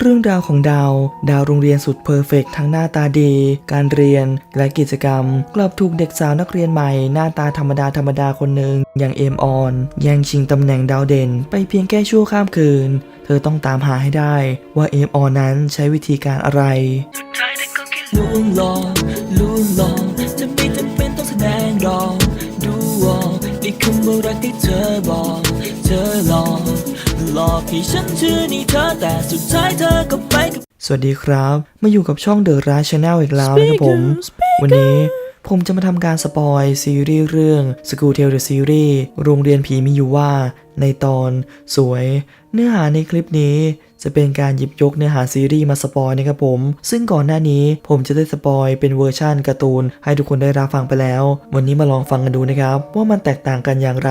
เรื่องราวของดาว ดาวโรงเรียนสุดเพอร์เฟกต์ทั้งหน้าตาดี การเรียน และกิจกรรม กลับถูกเด็กสาวนักเรียนใหม่ หน้าตาธรรมดาธรรมดาคนหนึ่งอย่างเอมออนแย่งชิงตำแหน่งดาวเด่น ไปเพียงแค่ชั่วข้ามคืน เธอต้องตามหาให้ได้ ว่าเอมออนนั้นใช้วิธีการอะไรลุ้นลองลุ้นลองจะไม่จำเป็นต้องแสดงหรอกดูออกนี่คือเมื่อรักที่เธอบอก เธอหลอก หลอกให้ฉันเชื่อในเธอแต่สุดท้ายเธอก็ไปกับ สวัสดีครับ มาอยู่กับช่องเดอะราชแนลอีกแล้วนะครับผม Speaker วันนี้ผมจะมาทำการสปอยซีรีส์เรื่อง School Tale the Series โรงเรียนผีมีอยู่ว่าในตอนสวย เนื้อหาในคลิปนี้ จะเป็นการหยิบยกเนื้อหาซีรีส์มาสปอยนะครับผม ซึ่งก่อนหน้านี้ผมจะได้สปอยเป็นเวอร์ชั่นการ์ตูน ให้ทุกคนได้รับฟังไปแล้ว วันนี้มาลองฟังกันดูนะครับ ว่ามันแตกต่างกันอย่างไร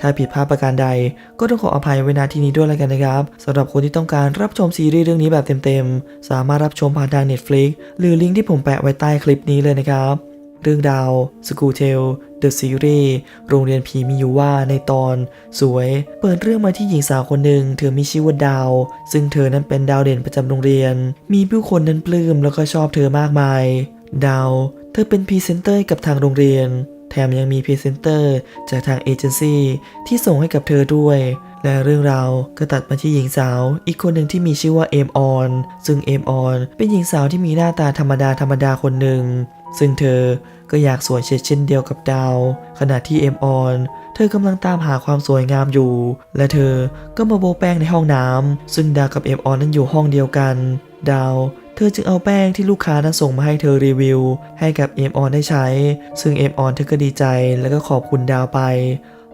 ถ้าผิดพลาดประการใด ก็ต้องขออภัยไว้ณที่นี้ด้วยแล้วกันนะครับสำหรับคนที่ต้องการรับชมซีรีส์เรื่องนี้แบบเต็มๆสามารถรับชมผ่านทาง Netflix หรือลิงก์ที่ผมแปะไว้ใต้คลิปนี้เลยนะครับ เรื่องราว School Tale The Series โรงเรียนผีมีอยู่ว่าในตอน สวย เปิดเรื่องมาที่หญิงสาวคนหนึ่งเธอมีชื่อว่าดาว ซึ่งเธอนั้นเป็นดาวเด่นประจำโรงเรียน มีผู้คนนั้นปลื้มแล้วก็ชอบเธอมากมาย ดาว เธอเป็นพรีเซนเตอร์กับทางโรงเรียน แถมยังมีพรีเซนเตอร์จากทางเอเจนซี่ที่ส่งให้กับเธอด้วย และเรื่องราวก็ตัดมาที่หญิงสาว อีกคนหนึ่งที่มีชื่อว่าเอมออน ซึ่งเอมออน เป็นหญิงสาวที่มีหน้าตาธรรมดาธรรมดาคนหนึ่ง ซึ่งเธอก็อยากสวยเช่นเดียวกับดาว ขณะที่เอมออน เธอกำลังตามหาความสวยงามอยู่ และเธอก็มาโบแป้งในห้องน้ำ ซึ่งดาวกับเอมออนนั้นอยู่ห้องเดียวกัน ดาวเธอจึงเอาแป้งที่ลูกค้านั้นส่งมาให้เธอรีวิว ให้กับเอมออนได้ใช้ ซึ่งเอมออนเธอก็ดีใจแล้วก็ขอบคุณดาวไป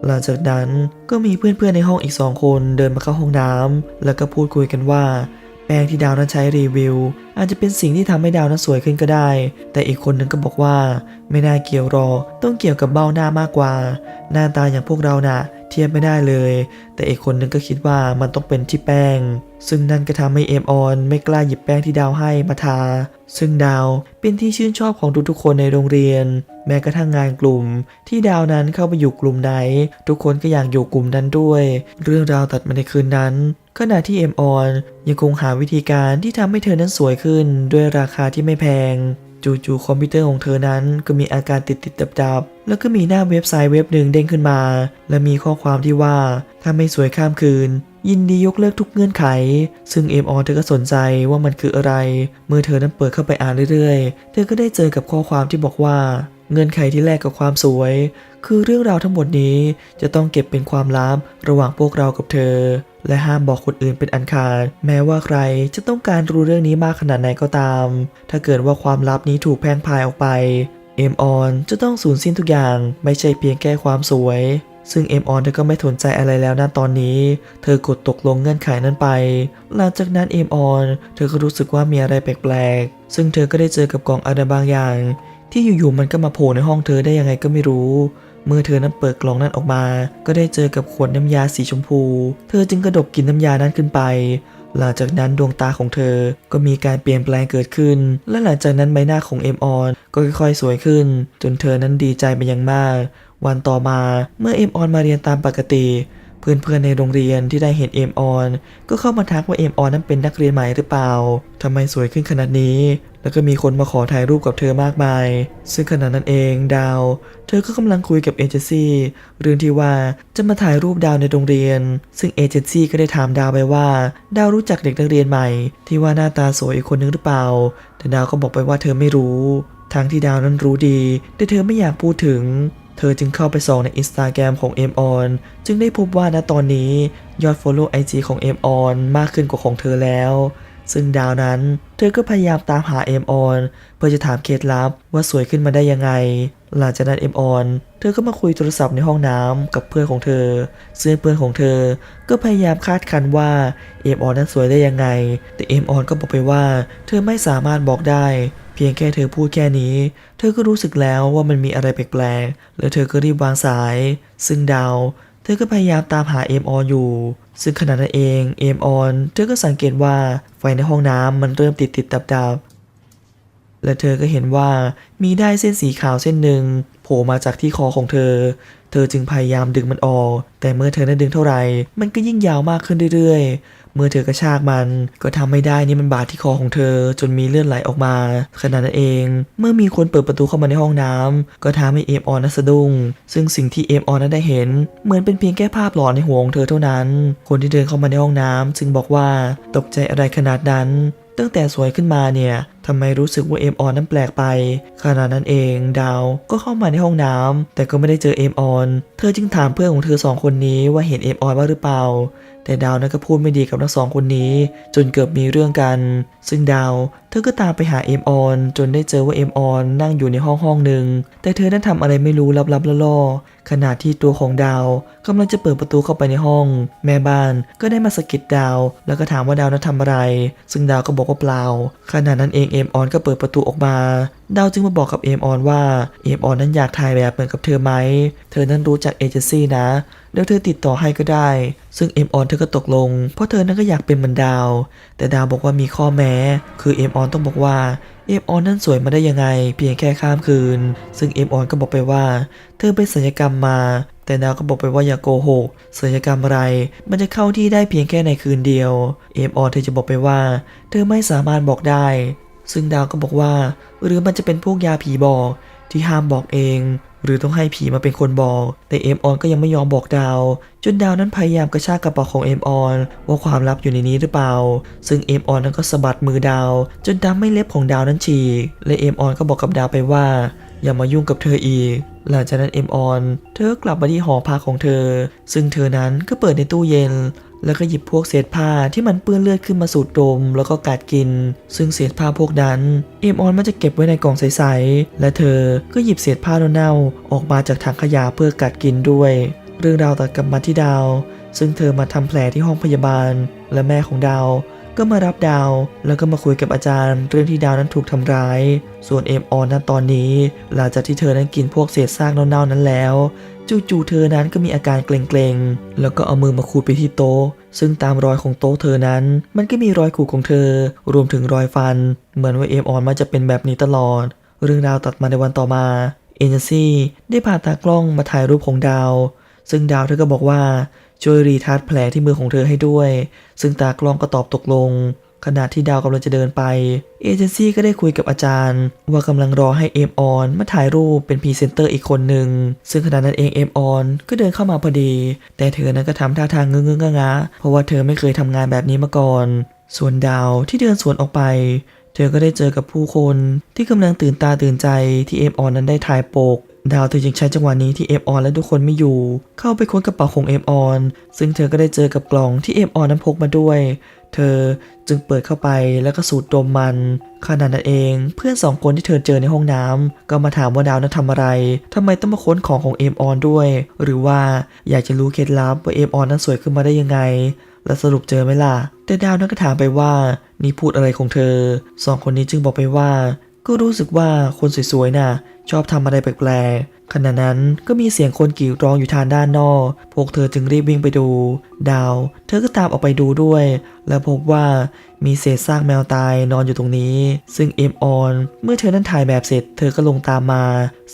หลังจากนั้นก็มีเพื่อนๆในห้องอีกสองคนเดินมาเข้าห้องน้ำแล้วก็พูดคุยกันว่า แป้งที่ดาวนั้นใช้รีวิว อาจจะเป็นสิ่งที่ทำให้ดาวนั้นสวยขึ้นก็ได้ แต่อีกคนนึงก็บอกว่า ไม่น่าเกี่ยวรอ ต้องเกี่ยวกับเบ้าหน้ามากกว่า หน้าตาอย่างพวกเราน่ะ เทียบไม่ได้เลย แต่อีกคนนึงก็คิดว่ามันต้องเป็นที่แป้ง ซึ่งนั่นก็ทำให้เอมออน ไม่กล้าหยิบแป้งที่ดาวให้มาทา ซึ่งดาวเป็นที่ชื่นชอบของทุกๆคนในโรงเรียน แม้กระทั่งงานกลุ่ม ที่ดาวนั้นเข้าไปอยู่กลุ่มไหน ทุกคนก็อยากอยู่กลุ่มนั้นด้วย เรื่องราวตัดมาในคืนนั้นขณะที่เอมออนยังคงหาวิธีการที่ทำให้เธอนั้นสวยขึ้นด้วยราคาที่ไม่แพง จู่ๆคอมพิวเตอร์ของเธอนั้นก็มีอาการติดติดดับดับๆแล้วก็มีหน้าเว็บไซต์เว็บหนึ่งเด้งขึ้นมา และมีข้อความที่ว่าถ้าไม่สวยข้ามคืน ยินดียกเลิกทุกเงื่อนไข ซึ่งเอมออนเธอก็สนใจว่ามันคืออะไร เมื่อเธอนั้นเปิดเข้าไปอ่านเรื่อยๆ เธอก็ได้เจอกับข้อความที่บอกว่า เงื่อนไขที่แลกกับความสวย คือเรื่องราวทั้งหมดนี้จะต้องเก็บเป็นความลับระหว่างพวกเรากับเธอ และห้ามบอกคนอื่นเป็นอันขาด แม้ว่าใครจะต้องการรู้เรื่องนี้มากขนาดไหนก็ตาม ถ้าเกิดว่าความลับนี้ถูกแพร่งพายออกไป เอมออนจะต้องสูญสิ้นทุกอย่าง ไม่ใช่เพียงแค่ความสวย ซึ่งเอมออนเธอก็ไม่สนใจอะไรแล้วนะตอนนี้ เธอกดตกลงเงื่อนไขนั้นไป หลังจากนั้นเอมออนเธอก็รู้สึกว่ามีอะไรแปลกๆ ซึ่งเธอก็ได้เจอกับกล่องอะไรบางอย่าง ที่อยู่ๆมันก็มาโผล่ในห้องเธอได้ยังไงก็ไม่รู้ เมื่อเธอนั้นเปิดกล่องนั้นออกมา ก็ได้เจอกับขวดน้ำยาสีชมพู เธอจึงกระดกกินน้ำยานั้นขึ้นไป หลังจากนั้นดวงตาของเธอก็มีการเปลี่ยนแปลงเกิดขึ้น และหลังจากนั้นใบหน้าของเอมออนก็ค่อยๆ สวยขึ้น จนเธอนั้นดีใจเป็นอย่างมาก วันต่อมาเมื่อเอมออนมาเรียนตามปกติ เพื่อนๆในโรงเรียนที่ได้เห็นเอมออน ก็เข้ามาทักว่าเอมออนนั้นเป็นนักเรียนใหม่หรือเปล่าทำไมสวยขึ้นขนาดนี้ แล้วก็มีคนมาขอถ่ายรูปกับเธอมากมาย ซึ่งขณะนั้นเองดาว เธอก็กำลังคุยกับเอเจนซี่เรื่องที่ว่าจะมาถ่ายรูปดาวในโรงเรียน ซึ่งเอเจนซี่ก็ได้ถามดาวไปว่า ดาวรู้จักเด็กนักเรียนใหม่ ที่ว่าหน้าตาสวยอีกคนนึงหรือเปล่า แต่ดาวก็บอกไปว่าเธอไม่รู้ทั้งที่ดาวนั้นรู้ดี แต่เธอไม่อยากพูดถึง เธอจึงเข้าไปส่องในอินสตาแกรมของเอมออนจึงได้พบว่าณตอนนี้ยอด Follow IG ของเอมออนมากขึ้นกว่าของเธอแล้ว ซึ่งดาวนั้น เธอก็พยายามตามหาเอมออนเพื่อจะถามเคล็ดลับว่าสวยขึ้นมาได้ยังไง หลังจากนั้นเอมออนเธอก็มาคุยโทรศัพท์ในห้องน้ำกับเพื่อนของเธอ ซึ่งเพื่อนของเธอก็พยายามคาดคันว่าเอมออนนั้นสวยได้ยังไง แต่เอมออนก็บอกไปว่า เธอไม่สามารถบอกได้ พียงแค่เธอพูดแค่นี้ เธอก็รู้สึกแล้วว่ามันมีอะไรแปลกๆ แล้วเธอก็รีบวางสาย ซึ่งดาว เธอก็พยายามตามหาเอมออนอยู่ ซึ่งขณะนั้นเอง เอมออน เธอก็สังเกตว่าไฟในห้องน้ำมันเริ่มติดติดดับดับและเธอก็เห็นว่ามีได้เส้นสีขาวเส้นหนึ่งโผล่มาจากที่คอของเธอ เธอจึงพยายามดึงมันออก แต่เมื่อเธอนั้นดึงเท่าไหร่ มันก็ยิ่งยาวมากขึ้นเรื่อยๆ มื่อเธอกระชากมัน ก็ทำไม่ได้นี่มันบาดที่คอของเธอ จนมีเลือดไหลออกมาขณะนั้นเอง เมื่อมีคนเปิดประตูเข้ามาในห้องน้ำก็ทำให้เอมออนนั้นสะดุ้งซึ่งสิ่งที่เอมออนนั้นได้เห็น เหมือนเป็นเพียงแค่ภาพหลอนในหัวของเธอเท่านั้น คนที่เดินเข้ามาในห้องน้ำจึงบอกว่าตกใจอะไรขนาดนั้น ตั้งแต่สวยขึ้นมาเนี่ย ทำไมรู้สึกว่าเอมออนนั้นแปลกไป ขณะนั้นเองดาวก็เข้ามาในห้องน้ำแต่ก็ไม่ได้เจอเอมออน เธอจึงถามเพื่อนของเธอสองคนนี้ว่าเห็นเอมออนบ้างหรือเปล่า แต่ดาวนั้นก็พูดไม่ดีกับทั้งสองคนนี้ จนเกือบมีเรื่องกัน ซึ่งดาว เธอก็ตามไปหาเอมออน จนได้เจอว่าเอมออนนั่งอยู่ในห้องห้องหนึ่งแต่เธอนั้นทำอะไรไม่รู้ลับๆล่อๆขณะที่ตัวของดาวกำลังจะเปิดประตูเข้าไปในห้อง แม่บ้านก็ได้มาสะกิดดาว แล้วก็ถามว่าดาวนั้นทำอะไร ซึ่งดาวก็บอกว่าเปล่า ขณะนั้นเองเอมออนก็เปิดประตูออกมา ดาวจึงมาบอกกับเอมออนว่าเอมออนนั้นอยากถ่ายแบบเหมือนกับเธอไหม เธอนั้นรู้จักเอเจนซี่นะ เดี๋ยวเธอติดต่อให้ก็ได้ ซึ่งเอมออนเธอก็ตกลง เพราะเธอนั้นก็อยากเป็นเหมือนดาว แต่ดาวบอกว่ามีข้อแม้ คือเอมออนต้องบอกว่าเอมออนนั้นสวยมาได้ยังไง เพียงแค่ข้ามคืน ซึ่งเอมออนก็บอกไปว่า เธอไปศัลยกรรมมา แต่ดาวก็บอกไปว่าอย่าโกหกศัลยกรรมอะไร มันจะเข้าที่ได้เพียงแค่ในคืนเดียว เอมออนเธอจะบอกไปว่า เธอไม่สามารถบอกได้ ซึ่งดาวก็บอกว่า หรือมันจะเป็นพวกยาผีบอก ที่ห้ามบอกเอง หรือต้องให้ผีมาเป็นคนบอก แต่เอมออนก็ยังไม่ยอมบอกดาว จนดาวนั้นพยายามกระชากกระเป๋าของเอมออนว่าความลับอยู่ในนี้หรือเปล่า ซึ่งเอมออนนั้นก็สะบัดมือดาว จนดำไม่เล็บของดาวนั้นฉีกและเอมออนก็บอกกับดาวไปว่า อย่ามายุ่งกับเธออีก หลังจากนั้นเอ็มออน เธอกลับมาที่หอพักของเธอ ซึ่งเธอนั้นก็เปิดในตู้เย็น แล้วก็หยิบพวกเศษผ้าที่มันเปื้อนเลือดขึ้นมาสูดดม แล้วก็กัดกิน ซึ่งเศษผ้าพวกนั้น เอมออนมันจะเก็บไว้ในกล่องใสๆ และเธอก็หยิบเศษผ้าเน่าๆออกมาจากถังขยะเพื่อกัดกินด้วย เรื่องราวตัดกลับมาที่ดาว ซึ่งเธอมาทำแผลที่ห้องพยาบาล และแม่ของดาว ก็มารับดาว แล้วก็มาคุยกับอาจารย์เรื่องที่ดาวนั้นถูกทำร้าย ส่วนเอมออนนั้นตอนนี้ หลังจากที่เธอนั้นกินพวกเศษซากเน่าๆนั้นแล้วจู่ๆเธอนั้นก็มีอาการเกร็งๆ แล้วก็เอามือมาขูดไปที่โต๊ะ ซึ่งตามรอยของโต๊ะเธอนั้น มันก็มีรอยขูดของเธอ รวมถึงรอยฟัน เหมือนว่าเอมออนมันจะเป็นแบบนี้ตลอด เรื่องราวตัดมาในวันต่อมา เอเจนซี่ได้พาตากล้องมาถ่ายรูปของดาว ซึ่งดาวเธอก็บอกว่า ช่วยรีทัชแผลที่มือของเธอให้ด้วย ซึ่งตากล้องก็ตอบตกลง ขณะที่ดาวกำลังจะเดินไป เอเจนซี่ก็ได้คุยกับอาจารย์ ว่ากำลังรอให้เอมออนมาถ่ายรูปเป็นพรีเซนเตอร์อีกคนหนึ่ง ซึ่งขณะนั้นเองเอมออนก็เดินเข้ามาพอดี แต่เธอนั้นก็ทำท่าทางเงื้องๆงะเพราะว่าเธอไม่เคยทำงานแบบนี้มาก่อน ส่วนดาวที่เดินสวนออกไปเธอก็ได้เจอกับผู้คนที่กำลังตื่นตาตื่นใจที่เอมออนนั้นได้ถ่ายปก ดาวเธอจึงใช้จังหวะนี้ที่เอมออนและทุกคนไม่อยู่ เข้าไปค้นกระเป๋าของเอมออนซึ่งเธอก็ได้เจอกับกล่องที่เอมออนนั้นพกมาด้วย เธอจึงเปิดเข้าไปแล้วก็สูดดมมันขณะนั้นเองเพื่อนสองคนที่เธอเจอในห้องน้ำก็มาถามว่าดาวนั้นทำอะไรทำไมต้องมาค้นของของเอมออนด้วย หรือว่าอยากจะรู้เคล็ดลับว่าเอมออนนั้นสวยขึ้นมาได้ยังไงแล้วสรุปเจอไหมล่ะ แต่ดาวนั้นก็ถามไปว่านี่พูดอะไรของเธอ สองคนนี้จึงบอกไปว่า ก็รู้สึกว่าคนสวยๆน่ะ ชอบทำอะไรแปลกๆขณะนั้นก็มีเสียงคนกรีดร้องอยู่ทางด้านนอก พวกเธอจึงรีบวิ่งไปดู ดาว เธอก็ตามออกไปดูด้วย และพบว่ามีเศษซากแมวตายนอนอยู่ตรงนี้ ซึ่งเอมออน เมื่อเธอนั้นถ่ายแบบเสร็จ เธอก็ลงตามมา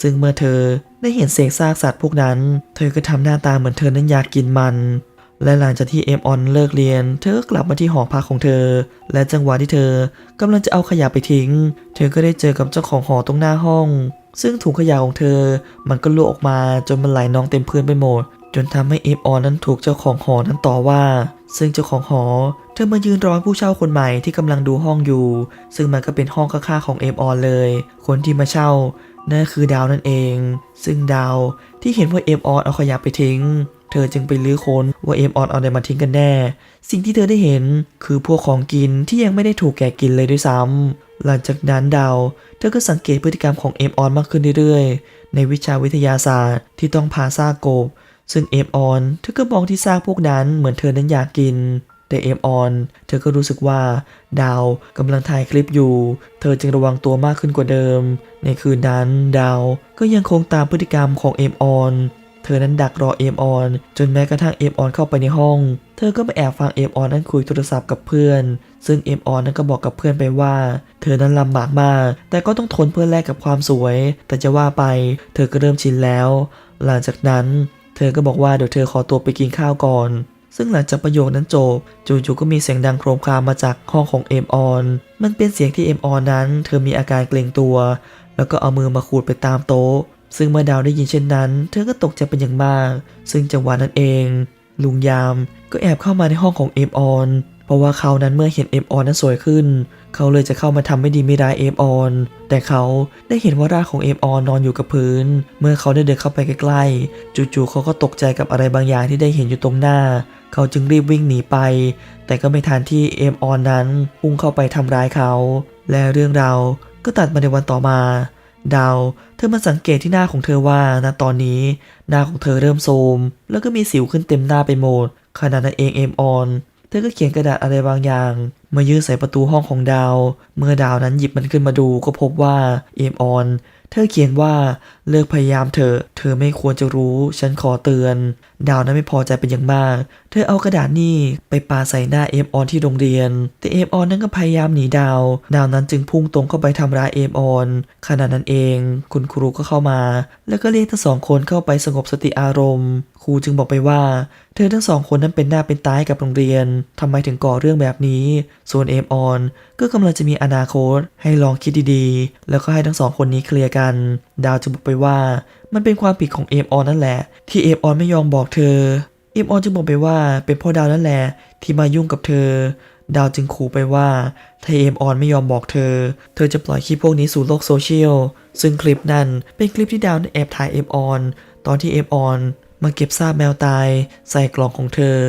ซึ่งเมื่อเธอได้เห็นเศษซากสัตว์พวกนั้น เธอก็ทำหน้าตาเหมือนเธอนั้นอยากกินมัน และหลังจากที่เอมออนเลิกเรียน เธอก็กลับมาที่หอพักของเธอ และจังหวะที่เธอกำลังจะเอาขยะไปทิ้ง เธอก็ได้เจอกับเจ้าของหอตรงหน้าห้อง ซึ่งถุงขยะของเธอ มันก็รั่วออกมาจนมันไหลนองเต็มพื้นไปหมด จนทำให้เอมออนนั้นถูกเจ้าของหอนั้นต่อว่า ซึ่งเจ้าของหอ เธอมายืนรอผู้เช่าคนใหม่ที่กำลังดูห้องอยู่ ซึ่งมันก็เป็นห้องข้างๆของเอมออนเลย คนที่มาเช่านั่นคือดาวนั่นเอง ซึ่งดาวที่เห็นว่าเอมออนเอาขยะไปทิ้ง ธอจึงไปลื้อค้นว่าเอมออนเอาอะไรมาทิ้งกันแน่ สิ่งที่เธอได้เห็นคือพวกของกินที่ยังไม่ได้ถูกแกะกินเลยด้วยซ้ำหลังจากนั้นดาวเธอก็สังเกตพฤติกรรมของเอมออนมากขึ้นเรื่อยๆ ในวิชาวิทยาศาสตร์ที่ต้องพาซากกบ ซึ่งเอมออนเธอก็มองที่ซากพวกนั้นเหมือนเธอนั้นอยากกิน แต่เอมออนเธอก็รู้สึกว่า ดาวกำลังถ่ายคลิปอยู่ เธอจึงระวังตัวมากขึ้นกว่าเดิม ในคืนนั้นดาวก็ยังคงตามพฤติกรรมของเอมออน เธอนั้นดักรอเอมออน จนแม้กระทั่งเอมออนเข้าไปในห้อง เธอก็มาแอบฟังเอมออนนั้นคุยโทรศัพท์กับเพื่อน ซึ่งเอมออนนั้นก็บอกกับเพื่อนไปว่า เธอนั้นลำบากมาก แต่ก็ต้องทนเพื่อแลกกับความสวย แต่จะว่าไป เธอก็เริ่มชินแล้ว หลังจากนั้น เธอก็บอกว่าเดี๋ยวเธอขอตัวไปกินข้าวก่อนซึ่งหลังจากประโยคนั้นจบจู่ๆก็มีเสียงดังโครมครามมาจากห้องของเอมออน มันเป็นเสียงที่เอมออนนั้น เธอมีอาการเกรงตัว แล้วก็เอามือมาขูดไปตามโต๊ะ ซึ่งเมื่อดาวได้ยินเช่นนั้น เธอก็ตกใจเป็นอย่างมาก ซึ่งจังหวะนั้นเอง ลุงยามก็แอบเข้ามาในห้องของเอมออน เพราะว่าเขานั้นเมื่อเห็นเอมออนนั้นสวยขึ้น เขาเลยจะเข้ามาทำไม่ดีไม่ร้ายเอมออน แต่เขาได้เห็นว่าร่างของเอมออนนอนอยู่กับพื้น เมื่อเขาได้เดินเข้าไปใกล้ๆ จู่ๆเขาก็ตกใจกับอะไรบางอย่างที่ได้เห็นอยู่ตรงหน้า เขาจึงรีบวิ่งหนีไป แต่ก็ไม่ทันที่เอมออนนั้นพุ่งเข้าไปทำร้ายเขา และเรื่องราวก็ตัดมาในวันต่อมา ดาว เธอมาสังเกตที่หน้าของเธอว่าณตอนนี้ หน้าของเธอเริ่มโทรมแล้วก็มีสิวขึ้นเต็มหน้าไปหมดขณะนั้นเองเอมออน เธอก็เขียนกระดาษอะไรบางอย่าง มายื่นใส่ประตูห้องของดาว เมื่อดาวนั้นหยิบมันขึ้นมาดูก็พบว่าเอมออน เธอเขียนว่า เลิกพยายามเถอเธอไม่ควรจะรู้ ฉันขอเตือน ดาวนั้นไม่พอใจเป็นอย่างมาก เธอเอากระดาษนี่ไปปาใส่หน้าเอมออนที่โรงเรียน แต่เอมออนนั้นก็พยายามหนีดาว ดาวนั้นจึงพุ่งตรงเข้าไปทำร้ายเอมออน ขณะนั้นเอง คุณครูก็เข้ามา แล้วก็เรียกทั้งสองคนเข้าไปสงบสติอารมณ์ ครูจึงบอกไปว่า เธอทั้งสองคนนั้นเป็นหน้าเป็นตาให้กับโรงเรียนทำไมถึงก่อเรื่องแบบนี้ ส่วนเอมออนก็กำลังจะมีอนาคต ให้ลองคิดดีๆ แล้วก็ให้ทั้งสองคนนี้เคลียร์กัน ดาวจึงบอกไปว่ามันเป็นความผิดของเอมออนนั่นแหละ ที่เอมออนไม่ยอมบอกเธอ เอมออนจึงบอกไปว่าเป็นพ่อดาวนั่นแหละที่มายุ่งกับเธอ ดาวจึงขู่ไปว่าถ้าเอมออนไม่ยอมบอกเธอ เธอจะปล่อยคลิปพวกนี้สู่โลกโซเชียลซึ่งคลิปนั้นเป็นคลิปที่ดาวนั้แอบถ่ายเอมออนตอนที่เอมออนมาเก็บซากแมวตายใส่กล่องของเธอ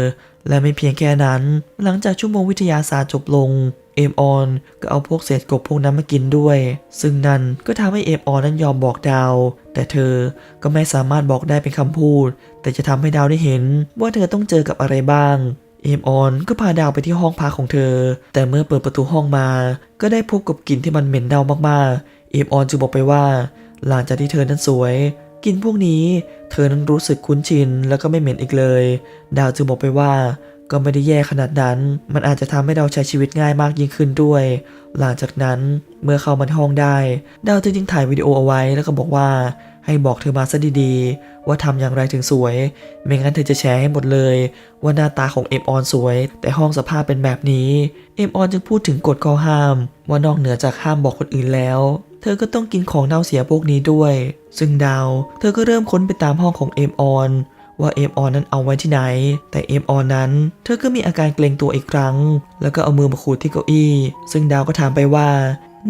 และไม่เพียงแค่นั้น หลังจากชั่วโมงวิทยาศาสตร์จบลง เอมออนก็เอาพวกเศษกบพวกนั้นมากินด้วย ซึ่งนั่นก็ทำให้เอมออนนั้นยอมบอกดาว แต่เธอก็ไม่สามารถบอกได้เป็นคำพูด แต่จะทำให้ดาวได้เห็นว่าเธอต้องเจอกับอะไรบ้าง เอมออนก็พาดาวไปที่ห้องพักของเธอ แต่เมื่อเปิดประตูห้องมา ก็ได้พบกับกลิ่นที่มันเหม็นเน่ามากๆ เอมออนจึงบอกไปว่า หลังจากที่เธอนั้นสวยกลิ่นพวกนี้ เธอนั้นรู้สึกคุ้นชินแล้วก็ไม่เหม็นอีกเลย ดาวจึงบอกไปว่า ก็ไม่ได้แย่ขนาดนั้น มันอาจจะทำให้เราใช้ชีวิตง่ายมากยิ่งขึ้นด้วย หลังจากนั้นเมื่อเข้ามาห้องได้ ดาวจึงยิงถ่ายวิดีโอเอาไว้แล้วก็บอกว่า ให้บอกเธอมาซะดีๆ ว่าทำอย่างไรถึงสวย ไม่งั้นเธอจะแชร์ให้หมดเลย ว่าหน้าตาของเอ็มออนสวย แต่ห้องสภาพเป็นแบบนี้ เอ็มออนจึงพูดถึงกฎข้อห้าม ว่านอกเหนือจากห้ามบอกคนอื่นแล้ว เธอก็ต้องกินของเน่าเสียพวกนี้ด้วย ซึ่งดาว เธอก็เริ่มค้นไปตามห้องของเอ็มออน ว่าเอมออนนั้นเอาไว้ที่ไหน แต่เอมออนนั้น เธอก็มีอาการเกรงตัวอีกครั้ง แล้วก็เอามือมาขูดที่เก้าอี้ ซึ่งดาวก็ถามไปว่า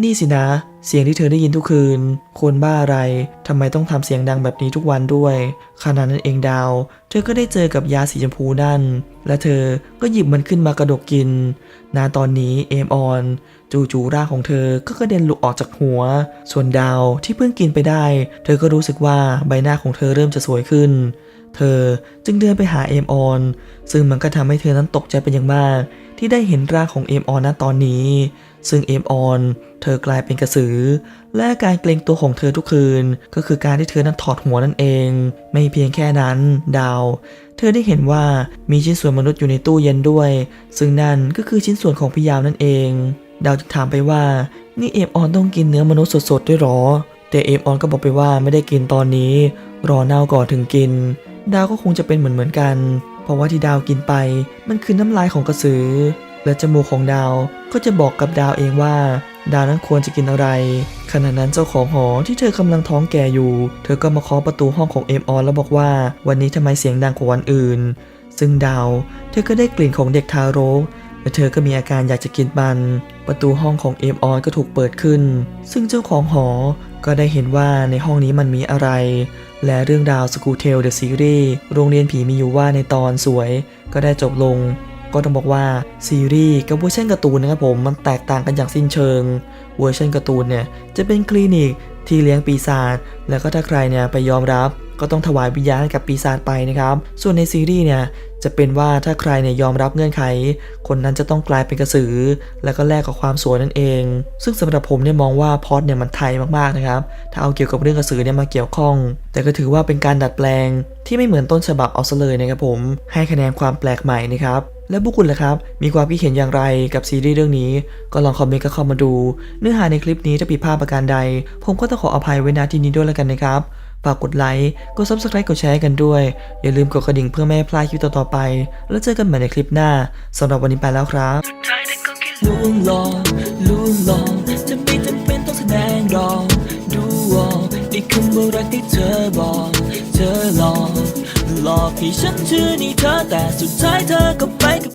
นี่สินะ เสียงที่เธอได้ยินทุกคืน คนบ้าอะไรทำไมต้องทำเสียงดังแบบนี้ทุกวันด้วยขณะนั้นเองดาว เธอก็ได้เจอกับยาสีชมพูนั่น และเธอก็หยิบมันขึ้นมากระดกกินนาตอนนี้เอมออนจู่ๆร่างของเธอก็กระเด็นหลุดออกจากหัว ส่วนดาวที่เพิ่งกินไปได้ เธอก็รู้สึกว่าใบหน้าของเธอเริ่มจะสวยขึ้น เธอจึงเดินไปหาเอมออน ซึ่งมันก็ทำให้เธอนั้นตกใจเป็นอย่างมาก ที่ได้เห็นร่างของเอมออนณตอนนี้ ซึ่งเอมออน เธอกลายเป็นกระสือ และการเกรงตัวของเธอทุกคืน ก็คือการที่เธอนั้นถอดหัวนั่นเอง ไม่เพียงแค่นั้น ดาว เธอได้เห็นว่ามีชิ้นส่วนมนุษย์อยู่ในตู้เย็นด้วย ซึ่งนั่นก็คือชิ้นส่วนของพยามนั่นเอง ดาวจึงถามไปว่า นี่เอมออนต้องกินเนื้อมนุษย์สดๆด้วยหรอ แต่เอมออนก็บอกไปว่าไม่ได้กินตอนนี้ รอเน่าก่อนถึงกิน ดาวก็คงจะเป็นเหมือนเหมือนกัน เพราะว่าที่ดาวกินไป มันคือน้ำลายของกระสือ และจมูกของดาวก็จะบอกกับดาวเองว่า ดาวนั้นควรจะกินอะไร ขณะนั้นเจ้าของหอที่เธอกำลังท้องแก่อยู่ เธอก็มาเคาะประตูห้องของเอมออนแล้วบอกว่า วันนี้ทำไมเสียงดังกว่าวันอื่น ซึ่งดาว เธอก็ได้กลิ่นของเด็กทารกและเธอก็มีอาการอยากจะกินมัน ประตูห้องของเอมออนก็ถูกเปิดขึ้น ซึ่งเจ้าของหอ ก็ได้เห็นว่าในห้องนี้มันมีอะไร และเรื่องราวสกูเทลเดอะซีรีส์โรงเรียนผีมีอยู่ว่าในตอนสวย ก็ได้จบลง ก็ต้องบอกว่าซีรีส์กับเวอร์ชันการ์ตูนนะครับผมมันแตกต่างกันอย่างสิ้นเชิง เวอร์ชันการ์ตูนเนี่ยจะเป็นคลินิกที่เลี้ยงปีศาจแล้วก็ถ้าใครเนี่ยไปยอมรับ ก็ต้องถวายวิญญาณให้กับปีศาจไปนะครับ ส่วนในซีรีส์เนี่ยจะเป็นว่าถ้าใครเนี่ยยอมรับเงื่อนไข คนนั้นจะต้องกลายเป็นกระสือ แล้วก็แลกกับความสวยนั่นเอง ซึ่งสำหรับผมเนี่ยมองว่าพอดเนี่ยมันไทยมากๆนะครับ ถ้าเอาเกี่ยวกับเรื่องกระสือเนี่ยมาเกี่ยวข้อง แต่ก็ถือว่าเป็นการดัดแปลง ที่ไม่เหมือนต้นฉบับเอาซะเลยนะครับผม ให้คะแนนความแปลกใหม่นะครับและบุคคลล่ะครับ มีความคิดเห็นอย่างไรกับซีรีส์เรื่องนี้ ก็ลองคอมเมนต์ก็เข้ามาดู เนื้อหาในคลิปนี้ถ้าผิดพลาดประการใด ผมก็ต้องขออภัยไว้ณที่นี้ด้วยแล้วกันนะครับ ฝากกดไลค์กด Subscribe กดแชร์กันด้วย อย่าลืมกดกระดิ่งเพื่อไม่ให้พลาดคลิปต่อๆไป แล้วเจอกันใหม่ในคลิปหน้าสำหรับวันนี้ไปแล้วครับลวงหลอกลวงหลอกจะไม่จำเป็นต้องแสดงหรอกดูออกในคำว่ารักที่เธอบอก เธอหลอกหลอกให้ฉันเชื่อในเธอแต่สุดท้ายเธอก็ไปกับ